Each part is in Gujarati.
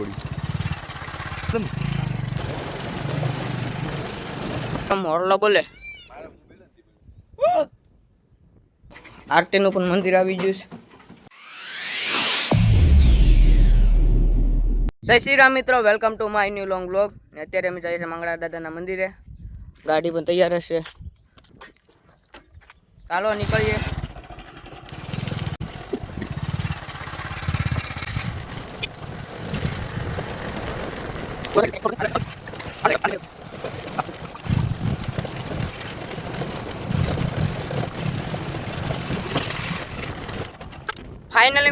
બોડી મોરલો બોલે. આરતીનું પણ મંદિર આવી ગયું છે. જય શ્રી રામ મિત્રો welcome to my new long blog અત્યારે અમે જઈએ છીએ મંગળા દાદાના મંદિરે. ગાડી પણ તૈયાર હશે. ચાલો નીકળીએ. ફાઇનલી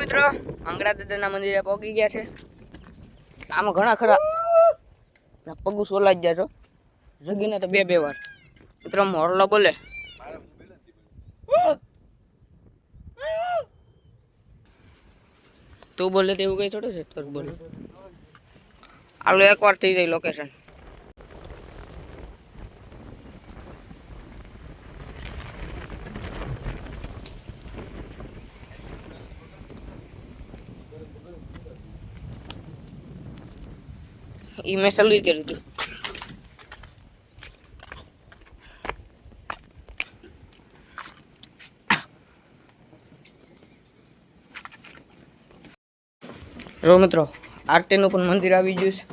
મિત્રો મંગળા દાદાના મંદિરે પહોંચી ગયા છે. આમાં ઘણા ખરા પગું સોલા જ ગયા છો. જગીને તો બે બે વાર. મિત્રો, મોરલો બોલે. તું બોલે તેવું કઈ થોડું છે? તો બોલે. આલો એક વાર થઈ જાય લોકેશન ઈ મેં સલુઈ કર્યું હતું રો મિત્રો આરતીનું પણ મંદિર આવી ગયું છે.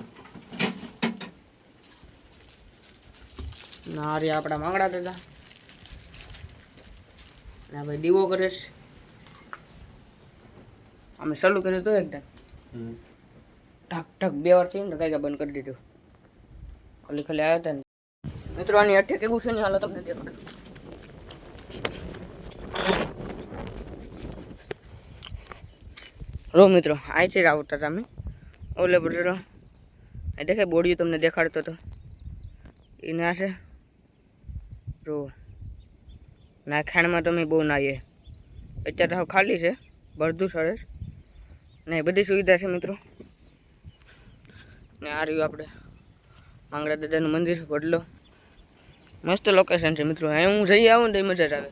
ના રે આપણા માંગડા દાદા. ના ભાઈ દીવો કરે છે. અમે ચાલુ કર્યું તો એકદમ ઢાક ઢાક બે વાર થયું ને કઈ બંધ કરી દીધું. ખાલી ખાલી આવ્યા હતા ને. મિત્રો આની અઠે કેવું છે ને હાલો તમને દેખાડું. રો મિત્રો આ છે આવતા તમે. ઓલે બટેરો આ દેખાય બોડીયું તમને દેખાડતો હતો એને આ છે રો ના, ખાણમાં તમે બહુ નાહીએ અત્યારે તો ખાલી છે. બધું સરસ. ને બધી સુવિધા છે મિત્રો. ને આ રહ્યું આપણે માંગડા દાદાનું મંદિર, વડલો. મસ્ત લોકેશન છે મિત્રો. અહીંયા હું જઈ આવું ને તો મજા જ આવે.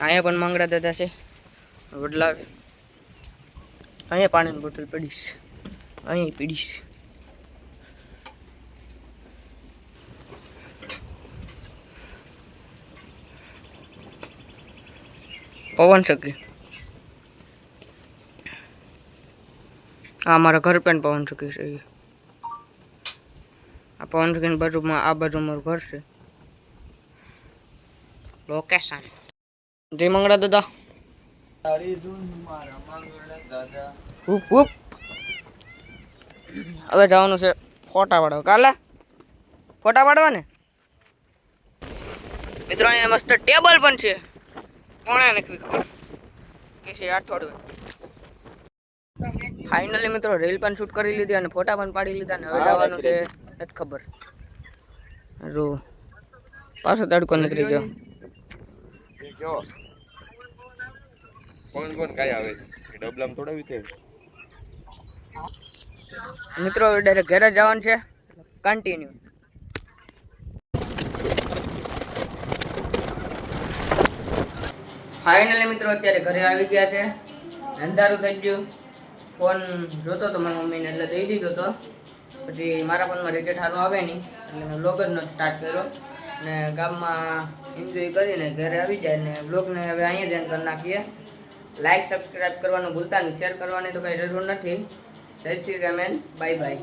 અહીંયા પણ માંગડા દાદા છે. વડલા આવે. અહીંયા પાણીની બોટલ પડીશ. અહીંયા પીડીશ. પવન શકે આ મારા ઘર પણ પવન ચૂકી છે. આ પવન ચકીની બાજુમાં, આ બાજુ મારું ઘર છે. લોકેશન જય મંગળા દાદા. હવે જવાનું છે ફોટા પાડવા. કાલે? ફોટા પાડવા ને મિત્રો અહીંયા મસ્ત ટેબલ પણ છે. કોણે નથી ખબર. કે છે અઠવાડિયું ફાઇનલી મિત્રો રીલ પણ શૂટ કરી લીધી અને ફોટા પણ પાડી લીધા અને હવે જવાનું છે નથી ખબર. રો પાછો તડકો નીકળી ગયો. કોણ કોણ કાંઈ આવે? છે ડબલામ તે મિત્રો ડાયરેક્ટ ઘરે જવાનું છે. કન્ટિન્યુ ફાઇનલી મિત્રો, અત્યારે ઘરે આવી ગયા છે. અંધારું થઈ ગયું. ફોન જોતો તો મારી મમ્મીને, એટલે દઈ દીધો તો. પછી મારા ફોનમાં રિઝલ્ટ સારું આવે નહીં. એટલે મેં બ્લોગ જ સ્ટાર્ટ કર્યો. ને ગામમાં એન્જોય કરીને ઘરે આવી જાય ને બ્લોગને હવે અહીંયા જ એન્ડ કરી નાખીએ. લાઈક સબસ્ક્રાઈબ કરવાનું ભૂલતા નહીં. શેર કરવાની તો કંઈ જરૂર નથી. જય શ્રી રામેન બાય બાય